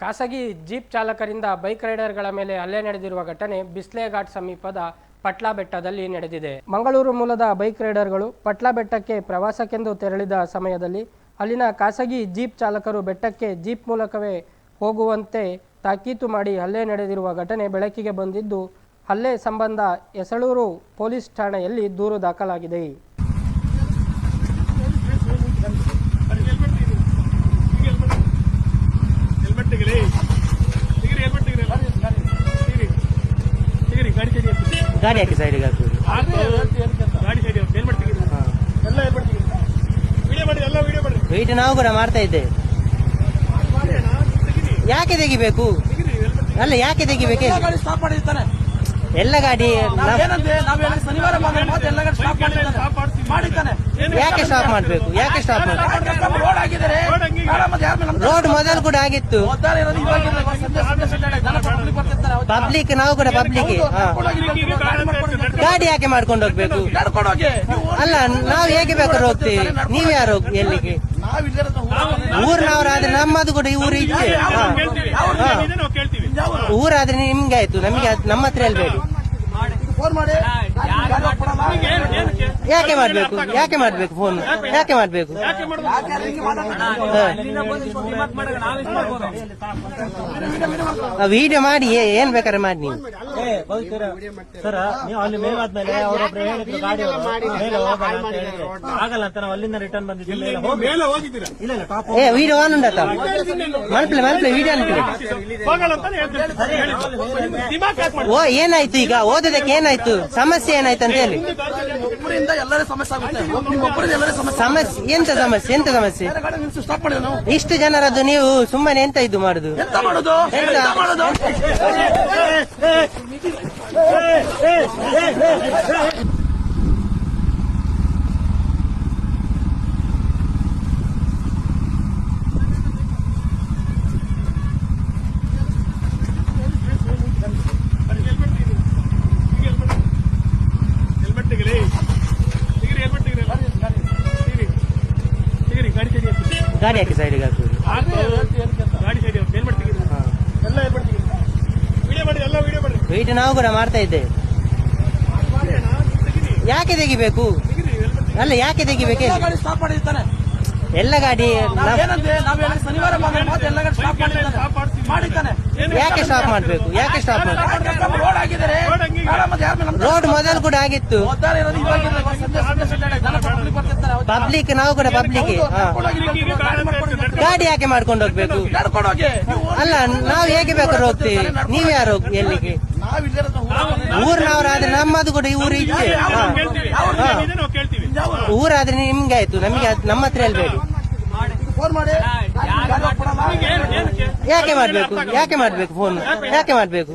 ಖಾಸಗಿ jeep ಚಾಲಕರಿಂದ bike ರೈಡರ್ಗಳ ಮೇಲೆ ಹಲ್ಲೆ ನಡೆದಿರುವ ಘಟನೆ ಬಿಸ್ಲೇಘಾಟ್ ಸಮೀಪದ ಪಟ್ಲಾ ಬೆಟ್ಟದಲ್ಲಿ ನಡೆದಿದೆ. ಮಂಗಳೂರು ಮೂಲದ ಬೈಕ್ ರೈಡರ್ಗಳು ಪಟ್ಲಾ ಬೆಟ್ಟಕ್ಕೆ ಪ್ರವಾಸಕ್ಕೆಂದು ತೆರಳಿದ ಸಮಯದಲ್ಲಿ ಅಲ್ಲಿನ ಖಾಸಗಿ ಜೀಪ್ ಚಾಲಕರು ಬೆಟ್ಟಕ್ಕೆ ಜೀಪ್ ಮೂಲಕವೇ ಹೋಗುವಂತೆ ತಾಕೀತು ಮಾಡಿ ಹಲ್ಲೆ ನಡೆದಿರುವ ಘಟನೆ ಬೆಳಕಿಗೆ ಬಂದಿದ್ದು, ಹಲ್ಲೆ ಸಂಬಂಧ ಎಸಳೂರು ಪೊಲೀಸ್ ಠಾಣೆಯಲ್ಲಿ ದೂರು ದಾಖಲಾಗಿದೆ. ಗಾಡಿ ಹಾಕಿ ಸೈಡಿಗೆ ಗಾಡಿ ಸೈಡ್ ಎಲ್ಲ? ತೆಗಿರಿ ವಿಡಿಯೋ ಮಾಡಿ ಎಲ್ಲ ವಿಡಿಯೋ ಮಾಡಿ ನಾವು ಕೂಡ ಮಾಡ್ತಾ ಇದ್ದೇವೆ ಯಾಕೆ ತೆಗಿಬೇಕು? ಅಲ್ಲ ಯಾಕೆ ತೆಗಿಬೇಕು? ಸ್ಟಾಪ್ ಮಾಡಿರ್ತಾನೆ. ಎಲ್ಲ ಗಾಡಿ ಶನಿವಾರ ಮಾಡ್ತೀವಿ? ಯಾಕೆ ಸ್ಟಾಪ್ ಮಾಡ್ಬೇಕು? ಯಾಕೆ ಸ್ಟಾಪ್ ಮಾಡ್ಬೇಕು? ರೋಡ್ ಮೊದಲು ಕೂಡ ಆಗಿತ್ತು. ಪಬ್ಲಿಕ್ ನಾವು ಕೂಡ ಪಬ್ಲಿಕ್ ಗಾಡಿ. ಯಾಕೆ ಮಾಡ್ಕೊಂಡು ಹೋಗ್ಬೇಕು? ಅಲ್ಲ, ನಾವು ಹೇಗೆ ಬೇಕಾದ್ರೂ ಹೋಗ್ತೀವಿ. ನೀವ್ ಯಾರು ಎಲ್ಲಿಗೆ? ಊರ್ನವರಾದ್ರೆ ನಮ್ಮದು ಕೂಡ ಊರು ಹಾ. ಕೇಳ್ತೀವಿ ಇದೆ ಊರಾದ್ರೆ ನಿಮ್ಗೆ ಆಯ್ತು. ನಮ್ಗೆ ನಮ್ಮ ಹತ್ರ ಹೇಳ್ಬೇಡಿ. ಯಾಕೆ ಮಾಡ್ಬೇಕು? ಯಾಕೆ ಮಾಡ್ಬೇಕು ಫೋನ್ ಯಾಕೆ ಮಾಡ್ಬೇಕು? ವಿಡಿಯೋ ಮಾಡಿ ಏನ್ ಬೇಕಾದ್ರೆ ಮಾಡಿ ನೀವು. ಸರ್ ನೀವು ಅಲ್ಲಿ ಮೇಲಾದ್ಮೇಲೆ ಅವರೊಬ್ರು ಹೇಳಿದ್ರು ಗಾಡಿ ಮೇಲೆ ಹೋಗೋಣ ಅಂತ ಹೇಳಿದ್ರು. ಆಗಲ್ಲ ಅಂತ ನಾವು ಅಲ್ಲಿಂದ ರಿಟರ್ನ್ ಬಂದಿದ್ದೀವಿ ಮೇಲೆ ಮೇಲೆ ಹೋಗಿದ್ದೀರಾ? ಇಲ್ಲ ಇಲ್ಲ ಟಾಪ್ ಏ ವಿಡಿಯೋ ಆನ್ ಉಂಟ ಮಲ್ಪಲೆ ಮಲ್ಪಲೆ ವಿಡಿಯೋ ಅನ್ಕೊಳ್ಳಿ ಓ ಏನಾಯ್ತು ಈಗ? ಓದೋದಕ್ಕೆ ಏನಾಯ್ತು? ಸಮಸ್ಯೆ ಏನಾಯ್ತು ಅಂತ ಹೇಳಿ. ಒಬ್ಬರಿಂದ ಎಲ್ಲರೇ ಸಮಸ್ಯೆ ಆಗುತ್ತೆ. ನಿಮ್ಮ ಒಬ್ಬರಿಂದ ಎಲ್ಲರೂ ಸಮಸ್ಯೆ ಸಮಸ್ಯೆ ಎಂತ ಸಮಸ್ಯೆ ಎಂತ ಸಮಸ್ಯೆ? ಬೇರೆ ಗಾಡಿ ನಿಲ್ಸಿ ಸ್ಟಾಪ್ ಮಾಡಿದ್ರು ನಾವು. ಇಷ್ಟು ಜನರದ್ದು ನೀವು ಸುಮ್ಮನೆ ಎಂತ ಇದು ಮಾಡುದು? ಎಂತ ಮಾಡುದು? ಎಂತ? ಎಂತ ಮಾಡುದು? ಹೆಲ್ಮೆಟ್ ತೆಗಿರಿ ಗಾಡಿ ಹಾಕಿ ಸೈಡ್ ಹಾಕುದು ಗಾಡಿ ಸೈಡ್ ಹೆಲ್ಮೆಟ್ ತೆಗಿರಿ ಎಲ್ಲ ಹೆಲ್ಮೆಟ್ ತೆಗಿರಿ ವಿಡಿಯೋ ನಾವು ಕೂಡ ಮಾಡ್ತಾ ಇದ್ದೇವೆ ಯಾಕೆ ತೆಗಿಬೇಕು? ಅಲ್ಲ ಯಾಕೆ ತೆಗಿಬೇಕು? ಎಲ್ಲ ಗಾಡಿ ಶನಿವಾರ ಮಾಡಿದ್ದಾನೆ ಯಾಕೆ ಸ್ಟಾಪ್ ಮಾಡ್ಬೇಕು? ಯಾಕೆ ಸ್ಟಾಪ್ ಮಾಡ್ಬೇಕು? ರೋಡ್ ಮೊದಲು ಕೂಡ ಆಗಿತ್ತು. ಪಬ್ಲಿಕ್ ನಾವು ಕೂಡ ಪಬ್ಲಿಕ್ ಗಾಡಿ ಯಾಕೆ ಮಾಡ್ಕೊಂಡು ಹೋಗ್ಬೇಕು? ನಡ್ಕೊಂಡು ಹೋಗಿ? ಅಲ್ಲ ನಾವು ಹೇಗೆ ಬೇಕಾದ್ರೂ ಹೋಗ್ತೀವಿ. ನೀವ್ ಯಾರು ಹೋಗ್- ಎಲ್ಲಿಗೆ. ಊರ್ನವರಾದ್ರೆ ನಮ್ಮದು ಕೂಡ ಊರು ಹಾ. ಕೇಳ್ತೀವಿ. ಇದೆ ಕೇಳ್ತೀವಿ. ಊರಾದ್ರೆ ನಿಮ್ಗೆ ಆಯ್ತು. ನಮ್ಗೆ ನಮ್ಮ ಹತ್ರ ಹೇಳ್ಬೇಡಿ. ಯಾಕೆ ಮಾಡ್ಬೇಕು? ಯಾಕೆ ಮಾಡ್ಬೇಕು ಫೋನ್ ಯಾಕೆ ಮಾಡ್ಬೇಕು.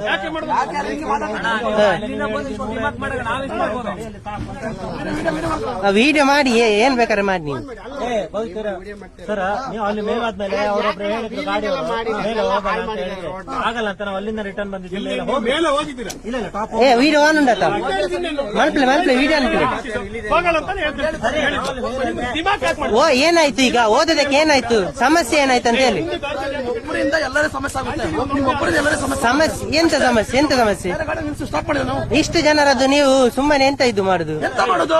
ವಿಡಿಯೋ ಮಾಡಿ ಏನ್ ಬೇಕಾದ್ರೆ ಮಾಡಿ ನೀವು. ಸರ್ ನೀವು ಅಲ್ಲಿ ಮೇಲಾದ್ಮೇಲೆ ಅವರೊಬ್ರು ಹೇಳಿದ್ರು ಗಾಡಿ ಮೇಲೆ ಅಂತ ಹೇಳಿದ್ರು. ಆಗಲ್ಲ ಅಂತ ನಾವು ಅಲ್ಲಿಂದ ರಿಟರ್ನ್ ಬಂದಿದ್ವಿ. ಮೇಲೆ ಹೋಗಿ ಮೇಲೆ ಹೋಗಿದ್ದೀರಾ? ಇಲ್ಲ ಇಲ್ಲ ಟಾಪ್ ಏ ವಿಡಿಯೋ ಆನ್ ವಿಡಿಯೋ ಅನ್ಕೊಳ್ಳಿ ಓ ಏನಾಯ್ತು ಈಗ? ಓದೋದಕ್ಕೆ ಏನಾಯ್ತು? ಸಮಸ್ಯೆ ಏನಾಯ್ತು ಅಂತ ಹೇಳಿ. ಸಮಸ್ಯೆ ಎಂತ ಸಮಸ್ಯೆ ಎಂತ ಸಮಸ್ಯೆ? ಇಷ್ಟು ಜನರದ್ದು ನೀವು ಸುಮ್ಮನೆ ಎಂತ ಇದು ಮಾಡುದು? ಎಂತ ಮಾಡುದು?